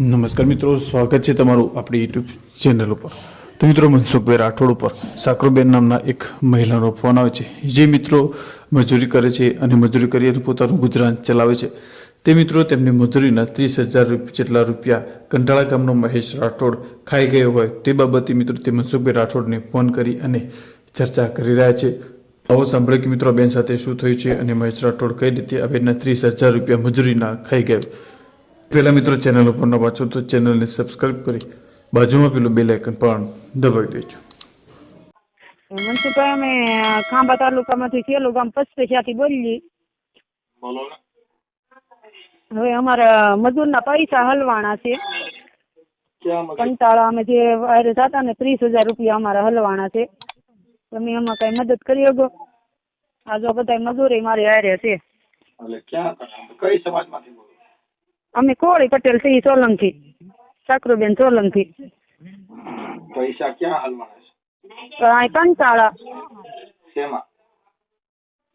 નમસ્કાર મિત્રો, સ્વાગત છે તમારું આપણી યુટ્યુબ ચેનલ ઉપર. તો મિત્રો, મનસુખભાઈ રાઠોડ ઉપર સાકરુબેન નામના એક મહિલાનો ફોન આવે છે. જે મિત્રો મજૂરી કરે છે અને મજૂરી કરી અને પોતાનું ગુજરાન ચલાવે છે. તે મિત્રો તેમની મજૂરીના ત્રીસ હજાર જેટલા રૂપિયા કંટાળા ગામનો મહેશ રાઠોડ ખાઈ ગયો હોય તે બાબતે મિત્રો તે મનસુખભાઈ રાઠોડને ફોન કરી અને ચર્ચા કરી રહ્યા છે. આવો સાંભળે કે મિત્રો બેન સાથે શું થયું છે અને મહેશ રાઠોડ કઈ રીતે આ બેનના ત્રીસ હજાર રૂપિયા મજૂરીના ખાઈ ગયો. પહેલા મિત્રો ચેનલ ઉપર ન વાંચો તો ચેનલને સબસ્ક્રાઇબ કરી બાજુમાં પેલું બેલ આઇકન પણ દબાવી દેજો. મનસુભાઈ અમે ખાંભા તાલુકામાંથી સેલું ગામ પચપેસિયાથી બોલીએ. હવે અમારા મજૂરના પૈસા હલવાણા છે. કંટાળા અમે જે વાયરસ હતા ને ત્રીસ હજાર રૂપિયા અમારા હલવાણા છે. તમે એમાં કઈ મદદ કરી શકો? આ જો બધા મજૂરી મારી હારે છે. એટલે ક્યાં કઈ સમાજમાંથી બોલો? અમે કોળી પટેલ છે સોલંકી. સાકરુબેન સોલંકી. પૈસા ક્યાં હાલવાના તો આ કંટાળા. છે શેમાં?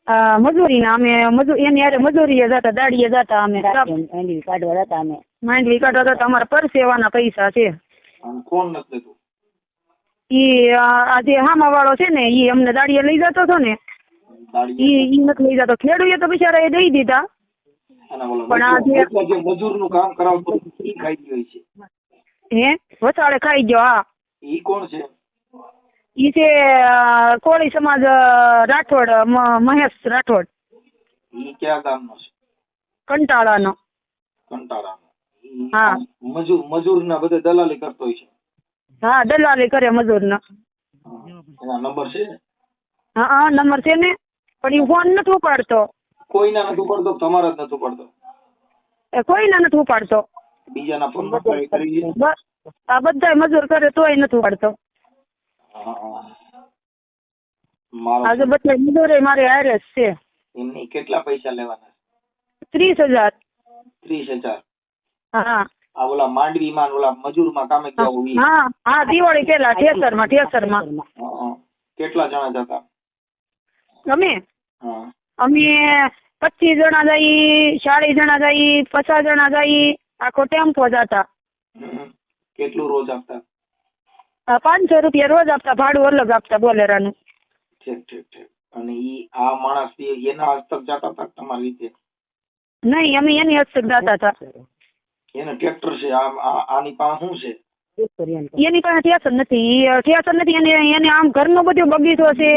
આ મજૂરીના અમે મજૂર એની યારે મજૂરી જતા દાડીએ જતા અમે. માંડવી કાઢવા જતા અમે માંડવી કાઢવા જતા અમારા પરસેવાના પૈસા છે. કોણ નથી દેતું? ઈ આ જે હામા વાળો છે ને ઈ અમને દાડીએ લઈ જતો હતો ને. ઈ ઈ નથી લઈ જતો. ખેડૂએ તો બિચારા એ દઈ દીધા. મજૂરનું કામ કરાવતો ઈ ખાઈ ગયો છે હે? વસાડે ખાઈ ગયો હા. ઈ કોણ છે? ઈ છે કોળી સમાજ રાઠોડ મહેશ રાઠોડ. ઈ કયા ગામનો છે? કંટાળાનો. કંટાળાનો. હા. મજૂર મજૂરના બધે દલાલી કરતો હોય છે. હા દલાલી કરે મજૂરનો. એના નંબર છે? હા હા નંબર છે ને. પણ ઈ ફોન નથી ઉપાડતો. કોઈના નથી પડતો તમારા જ નથી પડતો કોઈના નથી ઉપાડતો. બીજાના ફોન આ બધા મજૂર કરે તોય નથી ઉપાડતો. આજે બધા મજૂરે મારે હારે છે. એમની કેટલા પૈસા લેવાના? ત્રીસ હજાર. ત્રીસ હજાર. હા. આ ઓલા માંડવીમાં ઓલા મજૂરમાં કામે ગયા હોય હા હા દિવાળી પેલા ઠેસરમાં ઠેસરમાં. કેટલા જણા જતા? અમે હા. અમે પચીસ જણા જઈ ચાલીસ જણા જઈ પચાસ જણા જઈ આખો ટેમ્પો જતા. કેટલું રોજ આપતા? આ પાંચસો રૂપિયા રોજ આપતા ભાડું અલગ આપતા બોલેરાનું. ઠીક ઠીક ઠીક. અને ઈ આ માણસ એના હસ્તક જતા હતા તમારી રીતે? નહીં અમે એની હસ્તક જતા હતા. એને ટ્રેક્ટર છે આ- આની પાસે શું છે? એની પાસે ઠેસર નથી. ઠેસર નથી એને એને આમ ઘરનો બધો બગીચો છે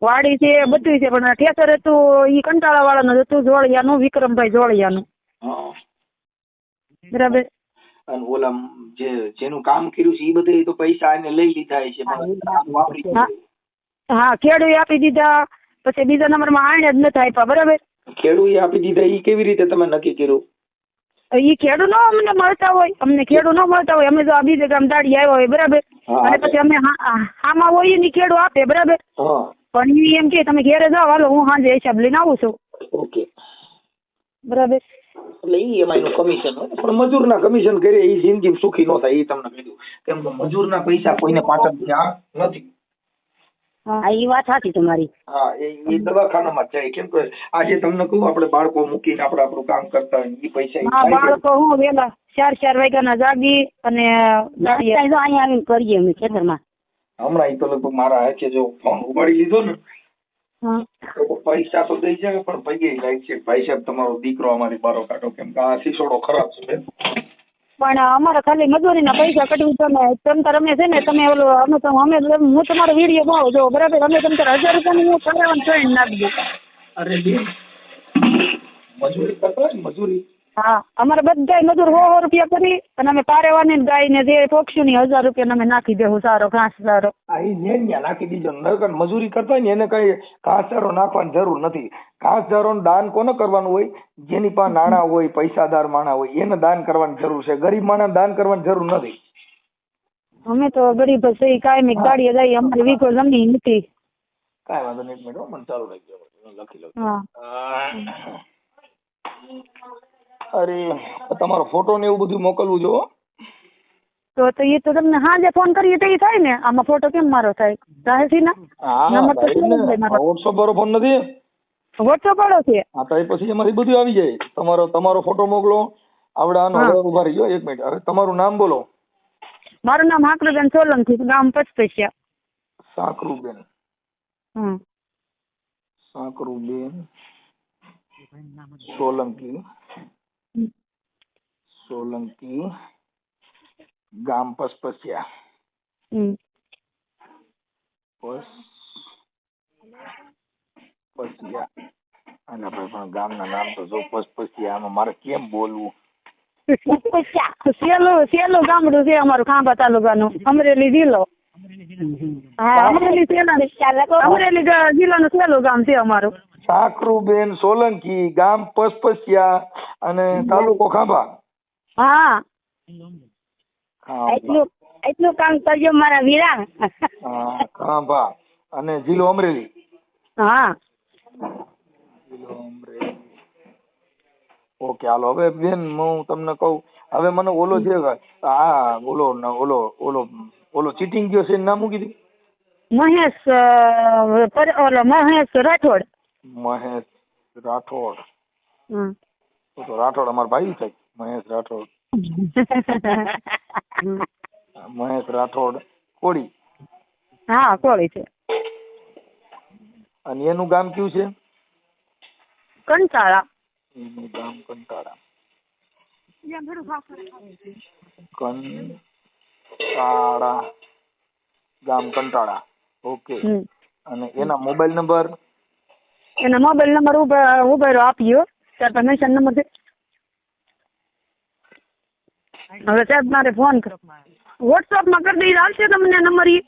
વાડી છે બધું છે પણ ઠેસર હતું ઈ કંટાળા વાળાનું હતું જોળિયાનું વિક્રમભાઈ જોળિયાનું. બરાબર. અને ઓલા જે જેનું કામ કર્યું છે એ બધે તો પૈસા એને લઈ લીધા છે હા. ખેડૂએ આપી દીધા પછી બીજા નંબરમાં આણે જ નથી આપ્યા બરાબર? ખેડૂએ આપી દીધા એ કેવી રીતે તમે નક્કી કર્યું? ઈ ખેડૂ નો અમને મળતા હોય. અમને ખેડૂ ન મળતા હોય. અમે જો આ બીજે ગામ દાડી આવ્યા હોય બરાબર? અને પછી અમે હામાં હોયની ખેડૂ આપે બરાબર? પણ એ એમ કે તમે ઘેરે જાઓ હાલો હું સાંજે હિસાબ લઈને આવું છું. ઓકે. બરાબર? એટલે ઈ એમાં એનું કમિશન હોય. પણ મજૂરના કમિશન કરે એ જિંદગી સુખી ન થાય એ તમને કીધું. કેમ કે મજૂરના પૈસા કોઈને પાછળ નથી. હા એ વાત સાચી તમારી. હા એ એ દવાખાનામાં જાય. કેમ કે આજે તમને કહું આપણે બાળકો મૂકીને આપણે આપણું કામ કરતા હોય એ પૈસા હા બાળકો હું વેલા ચાર ચાર વાગ્યાના જાગી અને અહીંયા આવીને કરીએ અમે ખેતરમાં. હમણાં ઈ તો લગભગ મારા હાથે જો ફોન ઉપાડી લીધો ને પૈસા તો દઈ જાય પણ ભાઈ લાઈક છે ભાઈ સાહેબ તમારો દીકરો અમારી બારો કાઢો. કેમ કે આ શીશોડો ખરાબ છે. પણ અમારે ખાલી મજૂરીના પૈસા કટવી તમે તમ તાર અમે છે ને તમે ઓલો અમે તો અમે હું તમારો વીડિયો ભાવ જો બરાબર? અમે તમ તાર હજાર રૂપિયાની હું કરાવવાનું ટ્રેન નાખી દઉં. અરે મજૂરી કરતો મજૂરી. હા અમારે બધા મજૂર સો સો રૂપિયા કરી અને અમે પારેવાની ગાય ને જે પક્ષીની હજાર રૂપિયા અમે નાખી દેવું સારો ઘાસ સારો. આ ઈ ન્યા ન્યા નાખી દીધો નરકન મજૂરી કરતા હોય ને એને કઈ ઘાસચારો નાખવાની જરૂર નથી. ઘાસચારોનું દાન કોને કરવાનું હોય? જેની પાસે નાણાં હોય પૈસાદાર માણા હોય એને દાન કરવાની જરૂર છે. ગરીબ માણસ દાન કરવાની જરૂર નથી. અમે તો ગરીબ જ છીએ કાયમી ગાડીએ જાય અમારી વીઘો જમીન નથી. કાંઈ વાંધો નહીં એક મિનિટ મને ચાલુ રાખજો. લખી લઉં. હા અરે તમારો ફોટો ને એવું બધું મોકલવું જો તો તો એ તો તમને હાજે ફોન કરીએ તો એ થાય ને. આમાં ફોટો કેમ મારો થાય? થાય છે ને. વોટ્સઅપ વાળો ફોન નથી? વોટ્સઅપ વાળો છે. હા તો એ પછી એમાંથી બધું આવી જાય. તમારો તમારો ફોટો મોકલો. આવડા આનો ઊભા રહીજો એક મિનિટ હવે તમારું નામ બોલો. મારું નામ હાકરુબેન સોલંકી ગામ પચપેશિયા. સાકરુબેન. હમ. સાકરુબેન સોલંકી. સોલંકી ગામ પસપસિયા પસ પસિયા અને ભાઈ પણ ગામના નામ તો જો પસપસિયા આમાં મારે કેમ બોલવું સેલું સેલું ગામડું છે અમારું ખાંભા તાલુકાનું અમરેલી જિલ્લો અમરેલી જિલ્લાનું સેલું ગામ છે અમારું સાકરુબેન સોલંકી ગામ પસપસિયા અને તાલુકો ખાંભા હા. ખાંભા. એટલું એટલું કામ કરજો મારા વીરા. હા, ખાંભા. અને જિલ્લો અમરેલી? હા. જિલ્લો અમરેલી. ઓકે હાલો. હવે બેન હું તમને કહું હવે મને ઓલો છે કે આ ઓલો ન- ઓલો ઓલો ઓલો ચીટિંગ ગયો છે એનું નામ મૂકી દીધું મહેશ અ, પર- ઓલો મહેશ રાઠોડ. મહેશ રાઠોડ. હમ. તો તો રાઠોડ અમારા ભાઈ થાય મહેશ રાઠોડ. મહેશ રાઠોડ કોળી. હા કોળી છે. અને એનું ગામ કયું છે? કંટાળા. એનું ગામ કંટાળા. કંટાળા. ગામ કંટાળા. ઓકે. અને એના મોબાઈલ નંબર? એના મોબાઈલ નંબર ઊભા ઉભેરો આપ્યો. ચાર પાંચ નંબર છે હવે સાહેબ મારે ફોન કરો વોટ્સઅપમાં કરી દઈ આવશે તમને નંબર ઈ?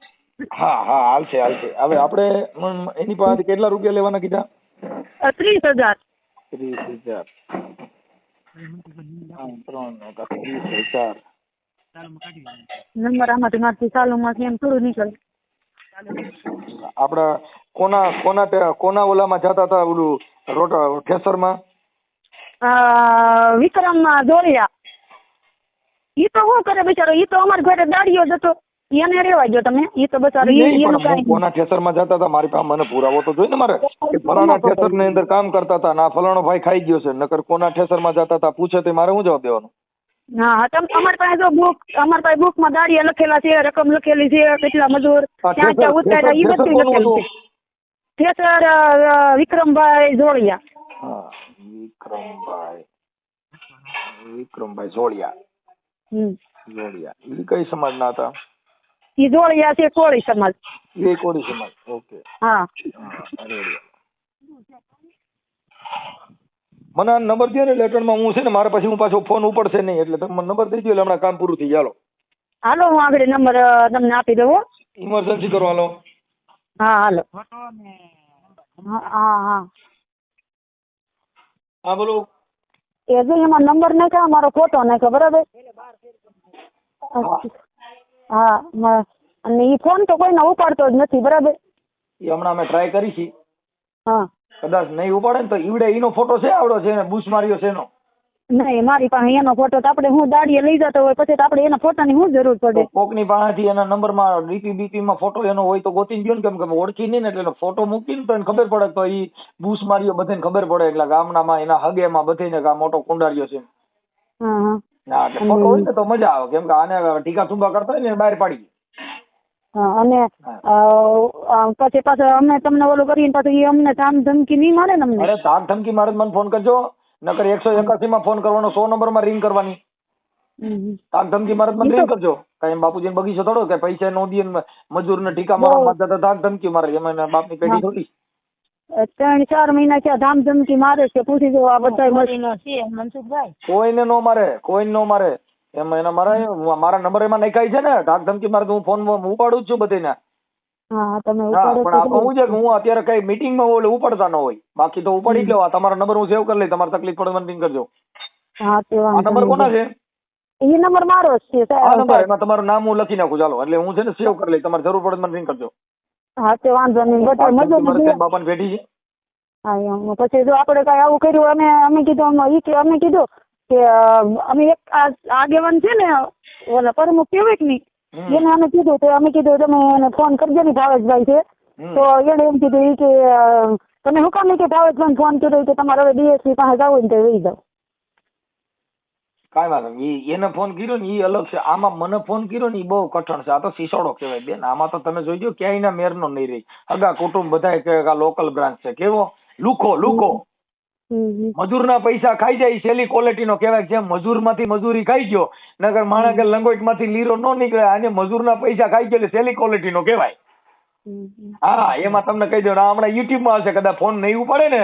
હા હા હાલશે હાલશે. હવે આપણે એની પાસે કેટલા રૂપિયા લેવાના કીધા? ત્રીસ હજાર. ત્રીસ હજાર. ત્રણ ત્રીસ હજાર. નંબર આમાંથી મારથી ચાલુમાંથી એમ થોડું નીકળે. આપડા કોના કોના કોના ઓલામાં જતા હતા ઓલું રોટ ઠેસરમાં? વિક્રમ જોડિયા ઈ તો શું કરે બિચારો? એ તો અમારા ઘરે દાડીઓ જતો એને રેવા ગયો તમે. એ તો બચારો કોના કોના ઠેસરમાં જતા હતા મારી પાસે મને પુરાવો તો જોઈએ ને મારે? કે ફલાણા ઠેસરની અંદર કામ કરતા હતા ના ફલાણો ભાઈ ખાઈ ગયો છે નકર કોના ઠેસરમાં જતા હતા પૂછે તે મારે શું જવાબ દેવાનો? હા તમે અમારી પાસે જો બુક અમારી પાસે બુકમાં દાડિયા લખેલા છે રકમ લખેલી છે કેટલા મજૂર ક્યાં ક્યાં ઉતાર્યા એ બધું લખેલું છે. ઠેસર વિક્રમભાઈ જોડિયા હા વિક્રમભાઈ. વિક્રમભાઈ જોડિયા જોડિયા એ કઈ સમાજના હતા? ઈ જોડિયા છે કોળી સમાજ. એ કોળી સમાજ. ઓકે. હા. મને નંબર દો ને લેટરમાં હું છે ને મારે પછી હું પાછો ફોન ઉપડશે નહીં એટલે તમે નંબર દઈ દો એટલે હમણાં કામ પૂરું થઈ ચાલો હાલો. હું આગળ નંબર તમને આપી દઉં. ઇમરજન્સી કરો હાલો. હા હાલો. હા હા હા. હા બોલો. એ જો એમાં નંબર નાખ્યો મારો ફોટો નાખ્યો બરાબર? હા અને ઈ ફોન તો કોઈને ઉપાડતો જ નથી બરાબર? એ હમણાં અમે ટ્રાય કરી છે. હા. કદાચ નહીં ઉપાડે ને તો ઈવડે ઈનો ફોટો છે આવડો છે ને બુશ માર્યો છે એનો. નહીં મારી પાસે એનો ફોટો તો આપણે હું દાડીએ લઈ જતો હોય પછી તો આપણે એના ફોટાની શું જરૂર પડે? કોકની પાસેથી એના નંબરમાં ડીપી બીપી માં ફોટો એનો હોય તો ગોતી ગયો ને કેમ કે ઓળખી નહીં ને એટલે ફોટો મૂકીને તો એને ખબર પડે તો ઈ બુશ માર્યો બધાને ખબર પડે એટલે ગામડામાં એના હગેમાં બધેને કે આ મોટો કુંડાર્યો છે. હા હા. હા એટલે ફોટો હોય ને તો મજા આવે. કેમ કે આને ટીકા તુંબા કરતા હોય ને બહાર પાડી હા, અને પછી પાછો અમે તમને ઓલું કરીને પાછું એ અમને ધામ ધમકી નહીં મારે ને અમને? અરે ધામ ધમકી મારે મને ફોન કરજો. નકર એકસો એકાસી માં ફોન કરવાનો સો નંબરમાં રિંગ કરવાની. તાક ધમકી મારે મને રિંગ કરજો. કઈ બાપુજી બગીચો થોડો કે પૈસા નો દે મજૂર ને ટીકા મારવા માટે તો તાક ધમકી મારે. એમાં બાપ બાપની પેઢી થોડી. ત્રણ ચાર મહિના થયા ધામ ધમકી મારે છે પૂછી જો આ બધા મનસુખભાઈ? કોઈને નો મારે કોઈને નો મારે. એમ એના મારા મારા નંબર એમાં નખાય છે ને તાક ધમકી મારે હું ફોન ઉપાડું જ છું બધીને. હા તમે ઉપાડો પણ છે કે હું અત્યારે કઈ મીટિંગમાં ઓલે ઉપાડતા ન હોય. બાકી તો ઉપાડી જ લેવા તમારો નંબર હું સેવ કરી લઈ તમારે તકલીફ પડે મને કરજો. હા તે આ નંબર કોના છે? એ નંબર મારો જ છે આ નંબર એમાં તમારું નામ હું લખી નાખું ચાલો. એટલે હું છે ને સેવ કરી લઈ તમારે જરૂર પડે મને રિંગ કરજો. હા તે વાંધો નહીં. બધા મજૂર બાપા પેઢી છે? હા. પછી જો આપણે કઈ આવું કર્યું અમે અમે કીધું અમે ઈ કે અમે કીધું કે અમે એક આગેવાન છે ને ઓલા પ્રમુખ કહેવાય નહીં એને અમે કીધું તો અમે કીધું તમે એને ફોન કરજો ને ભાવેશભાઈ છે. તો એને એમ કીધું કે તમે હું કામ કે ભાવેશભાઈ ફોન કર્યો કે તમારે હવે ડીએસપી પાસે જવું ને તો વહી જાઓ. કાંઈ વાંધો નહીં. એને ફોન કર્યો ને ઈ અલગ છે આમાં મને ફોન કર્યો ને ઈ બહુ કઠણ છે આ તો સિસોડો કહેવાય બેન આમાં તો તમે જોઈજો ક્યાંયના મેરનો નહીં રહી અગા કુટુંબ કહે કે આ લોકલ બ્રાન્ચ છે કેવો લુખો લુખો. મજૂરના પૈસા ખાઈ જાય સેલી ક્વોલિટીનો કહેવાય જેમ મજૂરમાંથી મજૂરી ખાઈ ગયો નગર માણસ કે લંગોટમાંથી લીરો ન નીકળે આને મજૂરના પૈસા ખાઈ ગયો એટલે સેલી ક્વોલિટીનો કહેવાય. હા એમાં તમને કહી દઉં આ હમણાં યુટ્યુબમાં હશે કદાચ ફોન નહીં ઉપાડે ને.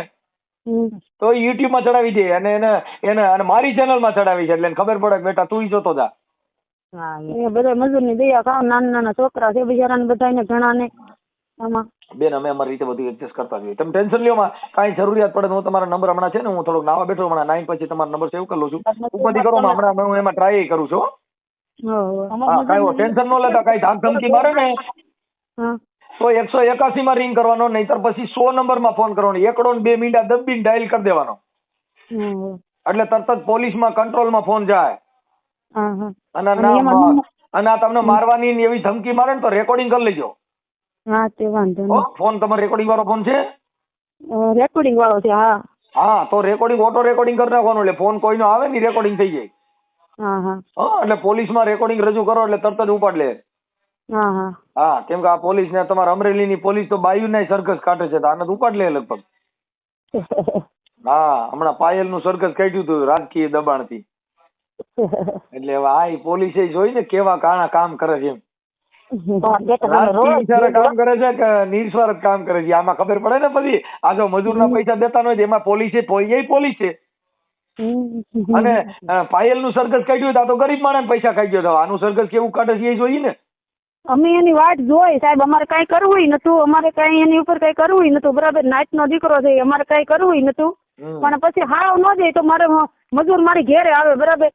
તો યુટ્યુબમાં ચડાવી દે અને એને એને અને મારી ચેનલમાં ચડાવી છે એટલે એને ખબર પડે કે બેટા તું જોતો જા. હા એ. બધા મજૂરની દયા ખાવ નાના નાના છોકરા છે બિચારાને બધા ઘણાને આમાં. બેન અમે અમારી રીતે બધું એડજસ્ટ કરતા જોઈએ તમે ટેન્શન લ્યો માં કાંઈ જરૂરિયાત પડે તો હું તમારો નંબર હમણાં છે ને હું થોડોક નાવા બેઠો હમણાં નાઈન પછી તમારો નંબર સેવ કરી લઉં છું. ઉપરથી કરો હમણાં હું એમાં ટ્રાય કરું છું હો. કાંઈ ટેન્શન ન લેતા કાંઈ ધાક ધમકી મારે ને? તો એકસો એકાસી માં રિંગ કરવાનો નહીતર પછી સો નંબરમાં ફોન કરવાનો. એકડો ને બે મિનિટ દબીને ડાયલ કરી દેવાનો. એટલે તરત જ પોલીસમાં કંટ્રોલમાં ફોન જાય. અને અને ના અને આ તમને મારવાની ને એવી ધમકી મારે ને તો રેકોર્ડિંગ કરી લેજો. હા તે વાંધો ફોન તમારો રેકોર્ડિંગ વાળો ફોન છે? રેકોર્ડિંગ વાળો છે હા. હા તો રેકોર્ડિંગ ઓટો રેકોર્ડિંગ કરી નાખવાનું એટલે ફોન કોઈનો આવે ને રેકોર્ડિંગ થઈ જાય. હા હા. એટલે પોલીસમાં રેકોર્ડિંગ રજૂ કરો એટલે તરત જ ઉપાડ લે. હા કેમ કે આ પોલીસ ને તમારા અમરેલીની પોલીસ તો બાયુ ને સરઘસ કાઢે છે તો આને ઉપાડ લે લગભગ. હા હમણાં પાયલનું સરઘસ કાઢ્યું હતું રાજકીય દબાણથી. એટલે હવે આ પોલીસે જોઈ ને કેવા કાણા કામ કરે છે એમ. કામ કરે છે કે નિસ્વાર્થ કામ કરે છે? આમાં ખબર પડે ને પછી? આ જો મજૂરના પૈસા દેતા ન હોય એમાં પોલીસે એ પોલીસ છે. અને પાયલનું સરઘસ કાઢ્યું તો આ તો ગરીબ માણસ પૈસા ખાઈ ગયો આનું સરઘસ કેવું કાઢે છે એ જોઈએ ને? અમે એની વાટ જોઈ સાહેબ અમારે કઈ કરવું નતું અમારે કઈ એની ઉપર કઈ કરવું નતું બરાબર નાચનો દીકરો છે અમારે કઈ કરવું નતું પણ પછી હાવ ન જાય તો મારે મજૂર મારી ઘેરે આવે બરાબર.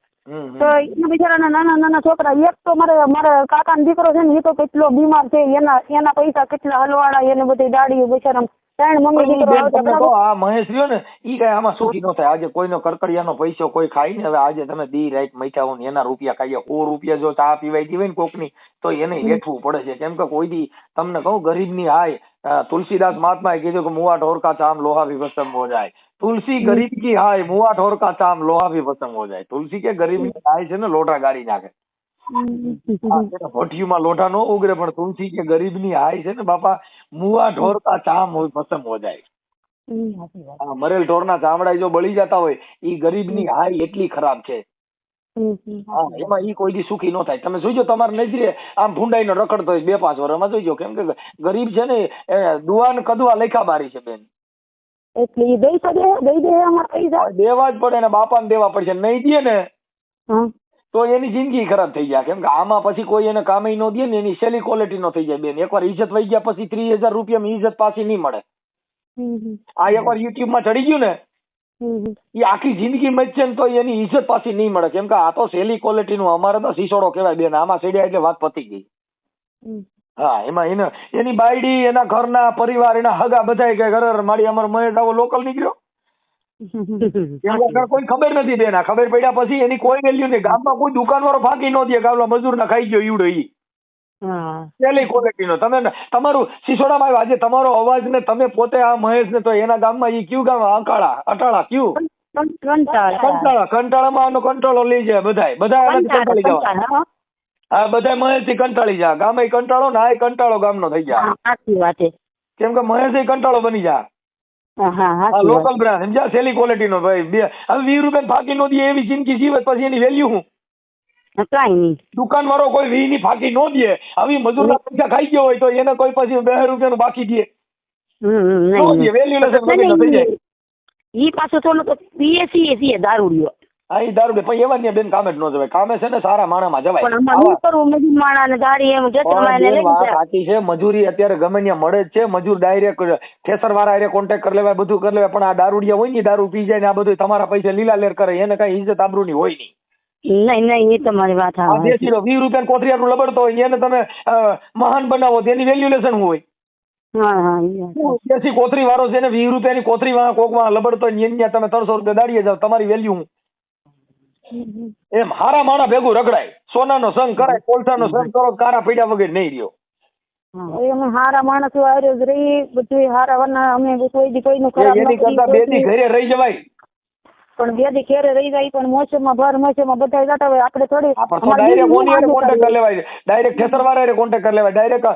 તો એના બિચારાના નાના નાના છોકરા એક તો મારે મારા કાકાનો દીકરો છે ને એ તો કેટલો બીમાર છે. એના એના પૈસા કેટલા હલવાડા એને બધી દાડીઓ બિચારા ત્રણ મમ્મી દીકરો બેન આવતા તમને કહો, બરાબર આ મહેશ રહ્યો ને ઈ કઈ આમાં સુખી ન થાય. આજે કોઈનો કરકડિયાનો પૈસો કોઈ ખાય ને હવે આજે તમે દી રાઈટ મૈઠા હો એના રૂપિયા ખાઈએ. ઓ રૂપિયા જો ચા પીવાય હોય ને કોકની તો એને હેઠવું પડે છે. કેમ કે કોઈ દી તમને કહું ગરીબની હાય તુલસીદાસ મહાત્માએ કીધું કે મુવા ઢોરકા ચામ લોહા વિભસમ હો જાય. તુલસી ગરીબ કી હાય મુવા ઢોરકા ચામ લોહા ભી વસમ હો જાય. તુલસી કે ગરીબની હાય છે ને લોટા ગાડી નાખે. ભઠ્ઠીમાં લોઢા નો ઉગરે પણ તુલસી કે ગરીબની હાય છે ને બાપા મુવા ઢોર કા ચામ હોય પસમ હો જાય. મરેલ ઢોર ના ચામડા જો બળી જતા હોય ઈ ગરીબની હાય એટલી ખરાબ છે. એમાં ઈ કોઈ દી સુખી ન થાય. તમે જોઈજો તમારે નજરે આમ ભૂંડાઈ નો રખડતો હોય બે પાંચ વર્ષમાં જોઈજો કેમ કે ગરીબ છે ને દુવાન કદવા લેખા બારી છે બેન. એટલે દઈ તો દે દઈ દે અમારા પૈસા. દેવા જ પડે ને બાપાને દેવા પડશે નહીં દે ને. તો એની જિંદગી ખરાબ થઈ જાય. કેમ કે આમાં પછી કોઈ એને કામે ન દે ને એની સેલી ક્વોલિટી નો થઈ જાય બેન. એકવાર ઇજ્જત વહી ગયા પછી ત્રીસ હજાર રૂપિયામાં ઇજ્જત પાછી નહીં મળે. આ એકવાર યુટ્યુબમાં ચડી ગયું ને. એ આખી જિંદગી મચશે ને તો એની ઇજ્જત પાછી નહીં મળે. કેમ કે આ તો સેલી ક્વોલિટી નું અમારે તો સિસોડો કહેવાય બેન. આમાં સેડ્યા એટલે વાત પતી ગઈ. હા એમાં એને એની બાયડી એના ઘરના પરિવાર એના હગા બધાય કે ઘર મારી અમારો મહેશ આવો લોકલ નીકળ્યો. આગળ કોઈ ખબર નથી બેન. ખબર પડ્યા પછી એની કોઈ વેલ્યુ નહીં. ગામમાં કોઈ દુકાન વાળો ફાંકી ન દે ગામના મજૂર ના ખાઈ ગયો ઈવડો ઈ. હા. પેલી ક્વોલિટી નો. તમે તમારું સિસોડામાં આજે તમારો અવાજ ને તમે પોતે આ મહેશ ને તો એના ગામમાં ઈ કયું ગામ? અંકાળા અટાળા કયું? કંટાળા. કંટાળા. કંટાળામાં આનો કંટાળો લઈ જાય બધાય. બધા કંટાળી જવા. હા. બધા મહેશથી કંટાળી જાય ગામે કંટાળો ને આ કંટાળો ગામનો થઈ જાય કેમ કે મહેશ કંટાળો બની વાત લોકલ બ્રાન્ડ સમજા સેલી ક્વોલિટી નો ભાઈ. બે હવે વીસ રૂપિયા ફાકી નો દે એવી જિંદગી જીવે પછી એની વેલ્યુ હું કઈ નહીં. દુકાન વાળો કોઈ વી ની ફાકી નો દે આવી મજૂર ના પૈસા ખાઈ ગયો હોય તો એને કોઈ પછી બે બાકી હમ નો નહીં દે વેલ્યુ જાય. ઈ પાછો થોડો તો પીએસી છીએ દારૂ લ્યો હા એ દારૂ પણ એવા ને બેન કામે જ ન જવાય. કામે છે ને સારા માણામાં જવાય. ને સાચી છે. મજૂરી અત્યારે ગમે ત્યાં મળે જ છે. મજૂર ડાયરેક્ટ ઠેસર વાળા એ કોન્ટેક્ટ કરી લેવાય બધું કરી લેવાય. પણ આ દારૂડિયા હોય ને દારૂ પી જાય ને આ બધું તમારા પૈસા લીલા લેર કરે. એને કઈ ઇજ્જત આબરૂની હોય નહીં. નહીં નહીં એ તમારી વાત આ વીસ રૂપિયા કોથરિયા નું લબડતો હોય એને તમે મહાન બનાવો તેની વેલ્યુલેશન હોય. દેશી કોથરી વાળો છે ને વીસ રૂપિયાની કોથરી વાળા કોકમાં લબડતો હોય ને તમે ત્રણસો રૂપિયા દાડીએ જાવ તમારી વેલ્યુ હું એમ હારા માણા ભેગું રગડાય. સોનાનો સંગ કરાય કોલસાનો સંગ કરો કારા પીડ્યા વગર નહીં રહ્યો. અમે હારા માણસો જ રહી બધું હારા વરના અમે કોઈ દી કોઈનું ખરાબ એની કરતા બે દી ઘરે રહી જવાય. પણ બે દી ઘેરે રહી જાય પણ મોસમમાં ભર મોસમમાં બધા જતા હોય. આપણે થોડી આપણે તો અમારે ડાયરેક્ટ બીજું હારે કોન્ટેક્ટ કરી લેવાય ડાયરેક્ટ ખેતર વાળા કોન્ટેક્ટ કરી લેવાય. ડાયરેક્ટ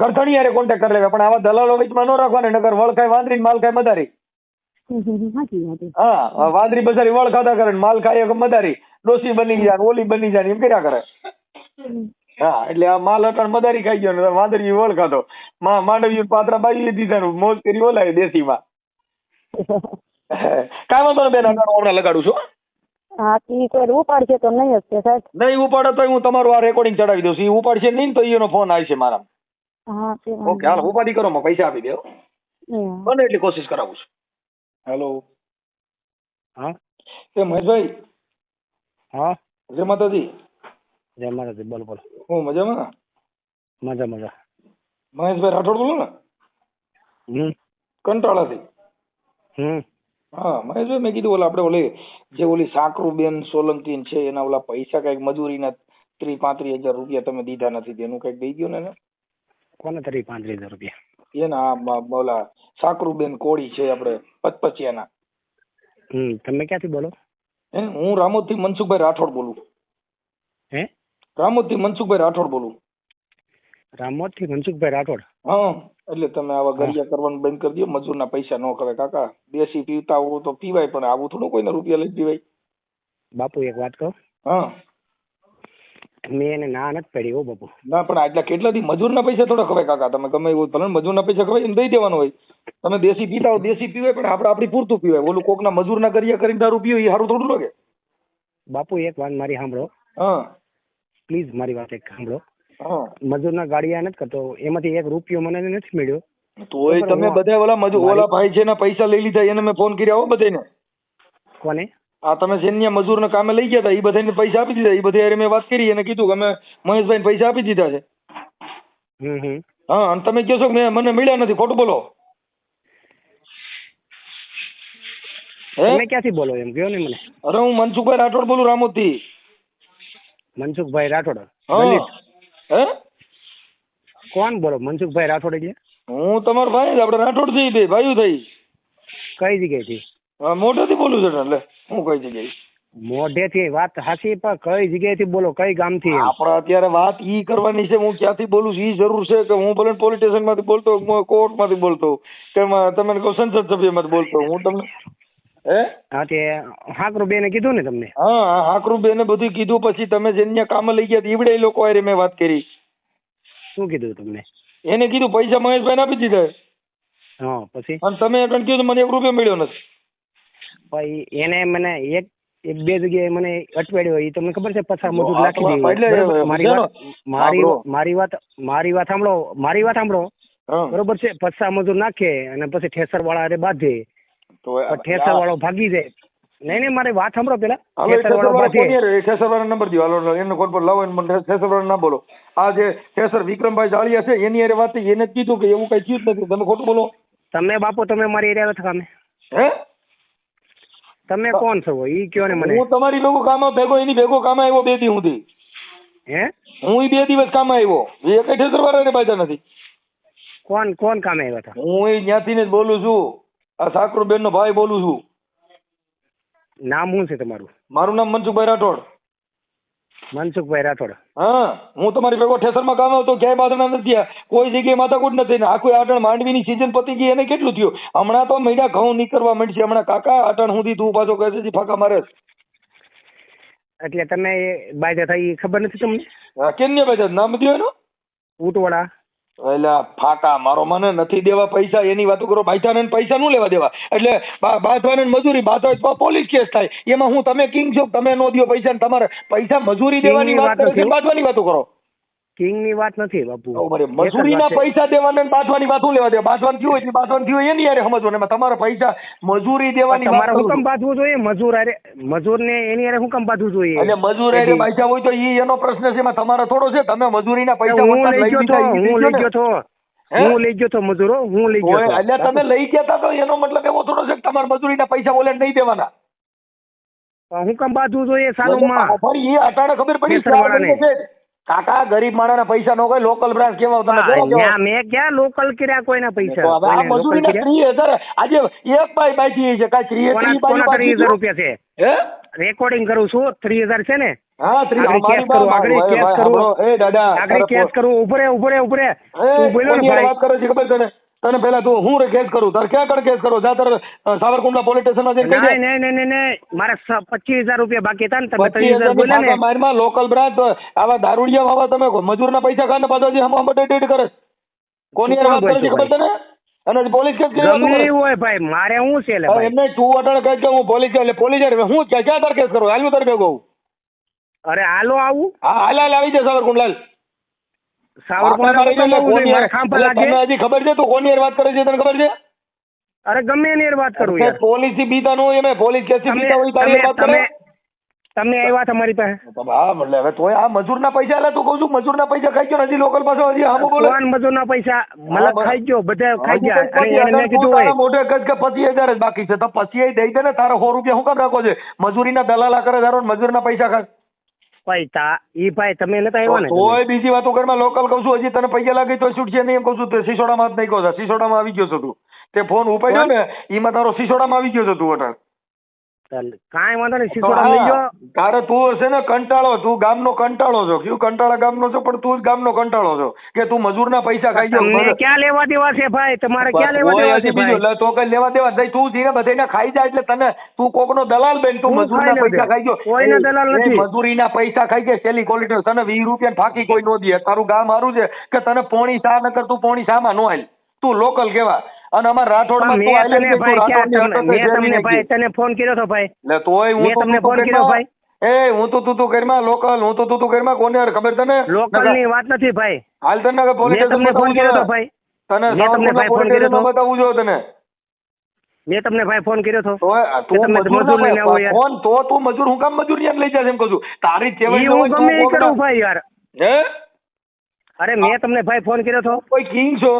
ગરધણી હારે કોન્ટેક્ટ કરી લેવાય. પણ આવા દલાલો વચમાં ન રાખવાને નગર વળખાય વાંદરી માલખાય માલ મદારી હા વાદરી બજારી વળ ખાતા કરે માલ ખાય મદારી. ડોસી બની જાય ઓલી બની જાય એમ કર્યા કરે. હા એટલે આ માલ અટાણ મદારી ખાઈ ગયો ને વાદરી વળ ખાતો માં માંડવી પાત્રા બાજી દીધા મોજ કરી ઓલાય દેશીમાં. કાંઈ વાંધો ને બેન હમણાં લગાડું છું હા. ઈ કોઈ ઉપાડશે તો નહીં હશે સાહેબ. નહીં ઉપાડે તો હું તમારું આ રેકોર્ડિંગ ચડાવી દઉં છું. ઈ ઉપાડશે નહીં તો એનો ફોન આવશે મારા હા ઓકે હાલ ઉપાડી કરો માં પૈસા આપી દેવો બને એટલી કોશિશ કરાવું છું. હેલો હા? એ મહેશભાઈ. હા? જય માતાજી. જય માતાજી બોલો બોલો. હું મજામાં? મજા મજા. મહેશભાઈ રાઠોડ બોલો ને. હમ. કંટાળાથી. હમ. હા મહેશભાઈ મેં કીધું ઓલા આપણે ઓલી જે ઓલી સાકરુબેન સોલંકી છે એના ઓલા પૈસા કંઈક મજૂરીના ત્રીસ પાંત્રીસ હજાર રૂપિયા તમે દીધા નથી તેનું કંઈક દઈ ગયો ને કોને ત્રીસ પાંત્રીસ હજાર રૂપિયા? એના ઓલા સાકરુબેન કોળી છે આપણે પચપચિયાના. હમ તમે ક્યાંથી બોલો? હે હું રામોદથી મનસુખભાઈ રાઠોડ બોલું. હે? રામોદથી મનસુખભાઈ રાઠોડ બોલું. રામોદથી મનસુખભાઈ રાઠોડ? હા એટલે તમે આવા ગરિયા કરવાનું બંધ કરી દો મજૂરના પૈસા ન કરે કાકા. દેશી પીવતા હોવ તો પીવાય પણ આવું થોડું કોઈને રૂપિયા લઈ પીવાય. બાપુ એક વાત કહું? હા. મેં એને ના નથી પડી હો બાપુ. ના પણ આટલા કેટલા દી મજૂરના પૈસા થોડા ખવાય કાકા? તમે ગમે એવું ભલે મજૂરના પૈસા ખવાય એને દઈ દેવાનું હોય. તમે દેશી પીતા હો દેશી પીવાય પણ આપણે આપણી પૂરતું પીવાય. ઓલું કોકના મજૂરના ગરિયા કરીને દારૂ પીવો એ સારું થોડું લાગે. બાપુ એક વાત મારી સાંભળો. હા. પ્લીઝ મારી વાત એક સાંભળો. મજૂરના ગાડિયા નથી કરતો. એમાંથી એક રૂપિયો મને નથી મળ્યો. તોય તમે બધા ઓલા મજૂર ઓલા ભાઈ છે એના પૈસા લઈ લીધા એને મેં ફોન કર્યા હો બધાને કોને? આ તમે મજૂર મજૂરના કામે લઈ ગયા હતા એ બધાને પૈસા આપી દીધા. એ બધા હારે મેં વાત કરી એને કીધું કે અમે મહેશભાઈને પૈસા આપી દીધા છે. હમ હમ. હા અને તમે કહો છો કે મને મળ્યા નથી. ખોટું બોલો. તમે ક્યાંથી બોલો એમ? કહો ને મને. અરે હું મનસુખભાઈ રાઠોડ બોલું રામોદથી. મનસુખભાઈ રાઠોડ? હા. દલિત? હે? કોણ બોલો? મનસુખભાઈ રાઠોડ એટલે હું તમારો ભાઈ આપડે આપણે રાઠોડ થઈ ભાઈ ભાઈઓ થઈ. કઈ જગ્યાએથી? મોઢેથી બોલું છું એટલે. હું કઈ જગ્યાએ? મોઢેથી વાત હાસી પણ કઈ જગ્યાએથી બોલો કઈ ગામથી આપણે અત્યારે વાત ઈ કરવાની છે હું ક્યાંથી બોલું છું ઈ જરૂર છે કે હું ભલે પોલીસ સ્ટેશનમાંથી બોલતો કોર્ટમાંથી બોલતો કે તમે કહો સંસદ સભ્યમાંથી બોલતો હું તમને હે? હા તે હાકરું બેને કીધું ને તમને? હા હા બે ને બધું કીધું પછી તમે જેને કામ લઈ ગયા ઈવડે લોકો આરે મેં વાત કરી. શું કીધું તમને? એને કીધું પૈસા મહેશભાઈ આપી દીધા. હા પછી? અને તમે કીધું મને એક રૂપિયો મળ્યો નથી. એને મને એક એક બે જગ્યાએ મને અટવાડ્યો એ તમને ખબર છે પછા મજૂર નાખી બરોબર? મારી વાત મારી મારી વાત મારી વાત સાંભળો મારી વાત સાંભળો. બરોબર છે? પછા મજૂર નાખે અને પછી ઠેસર વાળા અરે બાંધે ઠેસર વાળો ભાગી જાય. નહીં નહીં મારી વાત સાંભળો પેલા. ઠેસર વાળો બાંધે. નંબર દ્યો. હાલો એને કોલ પર લાવો મને ઠેસર ઠેસરવાળા ના બોલો. આ જે ઠેસર વિક્રમભાઈ જાળિયા છે એની અરે વાત એને જ કીધું કે એવું કઈ થયું જ નથી. તમે ખોટું બોલો. તમે બાપુ તમે મારી એરિયા કામે હે? તમે કોણ છો ઈ કયો ને મને? હું તમારી ભેગો કામ ભેગો એની ભેગો કામ આવ્યો બે દી સુધી હે? હું ઈ બે દિવસ કામ આવ્યો. એ કઈ ઠેસરવાળા ને પાછા નથી. કોણ કોણ કામ આવ્યા હતા? હું એ ત્યાંથી ને જ બોલું છું. આ સાકરુબેન નો ભાઈ બોલું છું. નામ શું છે તમારું? મારું નામ મનસુખભાઈ રાઠોડ. મનસુખભાઈ રાઠોડ. હા હું તમારી ભેગો ઠેસરમાં કામ આવતો ક્યાંય બાદણા નથી કોઈ જગ્યાએ માથાકૂટ નથી ને આખું આટણ માંડવીની સિઝન પતી ગઈ એને કેટલું થયું? હમણાં તો મહિના ઘઉં નીકળવા માંડશે. હમણાં કાકા આટણ સુધી તું પાછો કહે છે ફાકા મારે. એટલે તમે બાજા થઈ ખબર નથી તમને? કેમ ને બાજા નામ દો એનું? ઊંટવાળા. એટલે ફાકા મારો મને નથી દેવા પૈસા એની વાતો કરો બાંધવાને પૈસા નું લેવા દેવા. એટલે બાંધવાને ને મજૂરી બાંધવા તો પોલીસ કેસ થાય. એમાં હું તમે કિંગ છો તમે નો દો પૈસા ને તમારે પૈસા મજૂરી દેવાની વાત કરો. બાંધવાની વાતો કરો. કિંગની વાત નથી બાપુ. મજૂરીના પૈસા દેવાના ને બાંધવાની વાત લેવા દે? બાંધવાનું થયું એટલે બાંધવાનું થયું એની યારે સમજવું ને તમારા પૈસા મજૂરી દેવાની તમારે હુકમ બાંધવું જોઈએ? મજૂર અરે મજૂર ને એની હારે હુકમ બાંધવું જોઈએ? એટલે મજૂર અરે પૈસા હોય તો ઈ એનો પ્રશ્ન છે એમાં તમારો થોડો છે. તમે મજૂરીના પૈસા હું લઈ ગયો છો તો હું લઈ ગયો છો હું? લઈ ગયો તો મજૂરો હું લઈ ગયો એટલે તમે લઈ ગયા તા તો એનો મતલબ એવો થોડો છે કે તમારા મજૂરીના પૈસા બોલે નહીં દેવાના. હુકમ બાંધવું જોઈએ સારું પણ એ અટાણે ખબર પડી કાકા ગરીબ માણસના પૈસા નો કોઈ લોકલ બ્રાન્ચ કેવા તમે? મેં ક્યાં લોકલ કર્યા કોઈના પૈસા? આ ત્રીસ હજાર આજે એક બાઈ બાકી છે કાંઈ ત્રીસ ત્રીસ બાજુ ત્રીસ હજાર રૂપિયા છે? હે? રેકોર્ડિંગ કરું છું ત્રીસ હજાર છે ને? હા ત્રીસ આગળ કેસ કરું, આગળ કેસ કરું. એ દાદા આગળ કેસ કરું ઉભરે ઉભરે ઉભરે. ને વાત કરે છે ખબર તને? તને પેલા તું હું કેસ કરું? તારે ક્યાં કણ કેસ કરું? જા તારે સાવરકુંડલા પોલીસ સ્ટેશનમાં જઈને કહી દે. નહીં નહીં નહીં મારે પચીસ હજાર રૂપિયા બાકી હતા ને તમે પચીસ હજાર બોલ્યા ને. મારમાં લોકલ બ્રાન્ચ આવા દારૂડિયા વાવા તમે મજૂરના પૈસા ખાને પાછો જે હમ ડેટ કરે કોની વાત કરે છે ખબર તને? અને પોલીસ કેસ ગમે હોય ભાઈ મારે હું છે લે ભાઈ? એમને તું અટાણે કહે કે હું પોલીસ એટલે પોલીસ હારે હું ક્યાં તાર કેસ કરું? હાલ્યું તારે ભેગો અરે હાલો આવું. હા હાલ હાલ આવી જાય સાવરકુંડલાલ. ખબર છે તું કોની વાત કરે છે તને ખબર છે? અરે ગમે એની વાત કરું યાર. પોલીસ બીતા ન હોય પોલીસ કેસ બીતા હોય તારી વાત તમારી પાસે. હા એટલે હવે તોય આ મજૂરના પૈસા એટલે તું કહું છું મજૂરના પૈસા ખાઈ ગયો હજી લોકલ પાસે હજી હામું બોલે? મજૂરના પૈસા? મતલબ. ખાઈ ગયો બધા ખાઈ ગયા. અને એને કીધું હોય. મોઢે કહે કે પચીસ હજાર જ બાકી છે. તો પચીસ દઈ દે ને તારે સો રૂપિયા શું કામ રાખો છે? મજૂરીના દલાલા કરે તારો મજૂર મજૂરના પૈસા ખાય. ભાઈ તા ઈ ભાઈ તમે નતા આવ્યા ને તોય બીજી વાતો કરમાં લોકલ કહું છું હજી તને પૈસા લાગે તો છૂટશે નહીં એમ કહું છું તે સિસોડામાં જ નહીં કહો સિસોડામાં આવી ગયો છો તું. તે ફોન ઉપાડ્યો ને એમાં તારો સિસોડામાં આવી ગયો છો તું અટાણ. કાંઈ વાંધો નહીં સિસોડા લઈ જાઓ. તારે તું હશે ને કંટાળો તું ગામનો કંટાળો છો. કયું કંટાળા ગામનો છો પણ તું જ ગામનો કંટાળો છો. કે તું મજૂરના પૈસા ખાઈ જાવ ક્યાં લેવા દેવા છે ભાઈ? તમારે ક્યાં લેવા દેવા છે બીજું તો કઈ લેવા દેવા નહીં તું જીને બધાને ખાઈ જાય એટલે તને તું કોકનો દલાલ બેન તું મજૂરના પૈસા ખાઈ ગયો. કોઈનો દલાલ નથી. મજૂરીના પૈસા ખાઈ ગયા સેલી ક્વોલિટી તને વીસ રૂપિયા ફાકી કોઈ નો દે. તારું ગામ સારું છે કે તને પોણી સા નકર તું પોણી સામાં નો હાલ. તું લોકલ કેવા? અને અમાર રાઠોડમાં તું જ નહીં, ભાઈ તું તમને મેં તમને ભાઈ તને ફોન કર્યો તો ભાઈ. લે તોય હું તો તમને તું ફોન કર્યો ભાઈ. એ હું તો તું તું કરમાં લોકલ હું તો તું તું કરમાં કોને ખબર તને? લોકલની વાત નથી ભાઈ. હાલ તને પોલીસ તમને ફોન કર્યો તો ભાઈ. તને મેં તમને ભાઈ ફોન કર્યો તો. બતાવું જો તને. મેં તમને ભાઈ ફોન કર્યો હતો તું મજૂર લઈને આવો યાર. ફોન તો તું મજૂર હું કામ મજૂર યાર લઈ જશે એમ કહું છું. તારી ટેવાઈ ન હું ગમે કરું ભાઈ યાર. હે? અરે મેં તમને ભાઈ ફોન કર્યો હતો કોઈ કિંગ છો?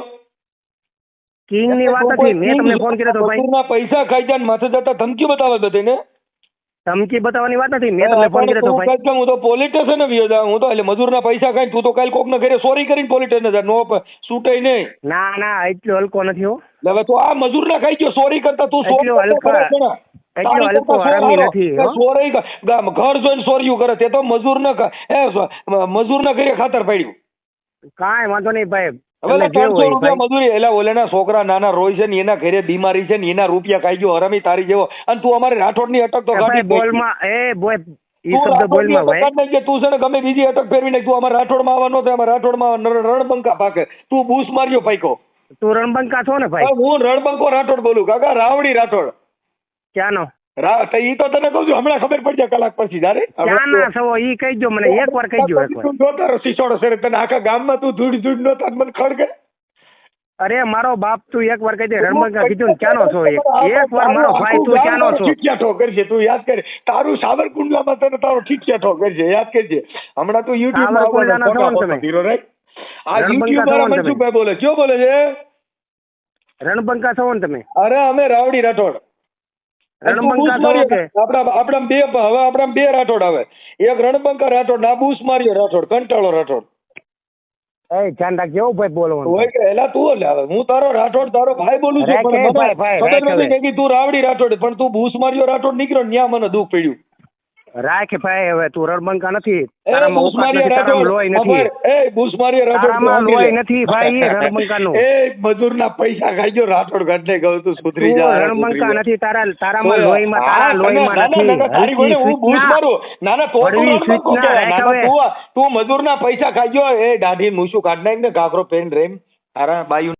કિંગની વાત હતી મેં તમને ફોન કર્યો તો ભાઈ. પૈસા ખાઈ જાય માથે જતા ધમકી બતાવે બધાને. ધમકી બતાવવાની વાત નથી મેં તમને ફોન કર્યો તો ભાઈ. હું તો પોલીસ સ્ટેશન વ્યો હું તો એટલે મજૂરના પૈસા ખાઈ તું તો કાલ કોકના ઘરે સોરી કરીને પોલીસ સ્ટેશન જા નો છૂટે નહીં. ના ના એટલો હલકો નથી હો. હવે તો આ મજૂરના ખાઈ ગયો સોરી કરતા તું સોરી હલકા- ખરો છે ને? એટલો હલકો હરામી નથી, ગામ- ઘર જોઈને ચોર્યું કરે. તે તો મજૂર ના મજૂર ના ઘરે ખાતર પડ્યું. કાંઈ વાંધો નહીં ભાઈ. હવે તમને તો જે ત્રણસો રૂપિયા મજૂરી એલા ઓલેના છોકરા નાના રોય છે ને એના ઘરે બીમારી છે ને એના રૂપિયા ખાઈ ગયો હરામી તારી જેવો. અને તું અમારી રાઠોડની અટક તો કાઢી બોલમાં એ બોય તું છે ને ગમે બીજી અટક ફેરવી નાખ તું અમારા આવવાનો તો અમારા રાઠોડમાં માં રણબંકા પાકે તું બૂસ માર્યો પાઈકો તું રણબંકા છો ને ભાઈ? હું રણબંકો રાઠોડ બોલું કાકા રાવડી રાઠોડ. ક્યાંનો? ઈ તો તને કહું છું હમણાં ખબર પડી જાય કલાક પછી જારે ના સવો ઈ કહીજો મને એક વાર કહીજો એક વાર તું જોતો સિસોડો સરે તને આખા ગામમાં તું ધૂળ ધૂળ નો થાત મને ખડકે. અરે મારો બાપ તું એક વાર કહી દે રણબંગા કીધું ક્યાંનો છો એક? એક વાર મારો ભાઈ તું ક્યાંનો છો? ઠીકઠાક કરજે તું યાદ કર. તારું સાવરકુંડલામાં તને તારો ઠીકઠાક કરજે યાદ કરજે. હમણાં તું યુટ્યુબમાં ને તમે? આ યુટ્યુબ વાળા મનસુખભાઈ બોલે કયો બોલે છે? રણબંકા છો ને તમે? અરે અમે રાવડી રાઠોડ. રણબંકા છો કે? આપણા આપણા બે હવે આપણા બે રાઠોડ આવે. એક રણબંકા રાઠોડ ના બૂસ માર્યો રાઠોડ કંટાળો રાઠોડ. એ ધ્યાન રાખજો ભાઈ બોલવાનું. હોય કે? એલા તું એટલે હવે હું તારો રાઠોડ તારો ભાઈ બોલું છું પણ મને ભાઈ, ભાઈ, ખબર નથી કે તું રાવડી રાઠોડ પણ તું બૂસ માર્યો રાઠોડ નીકળ્યો ન્યા મને દુઃખ પડ્યું. રાખ ભાઈ હવે તું રણબંકા નથી. તારામાં નથી તારામાં લોહી નથી. એ બૂસ રાઠોડ તારામાં તું લોહી નથી ભાઈ, એ રણબંકાનું. એ મજૂરના પૈસા ખાઈ ગયો રાઠોડ ઘટને કહું તું સુધરી તું જા રણબંકા નથી તારા તારામાં તો લોહીમાં હા, તારા ના, લોહીમાં નથી. તારી હું બૂસ મારું. તો. તું તું મજૂરના પૈસા ખાઈ ગયો એ દાઢી મૂછું કાઢ નાખ ને ઘાઘરો પેન રેમ. તારા બાયું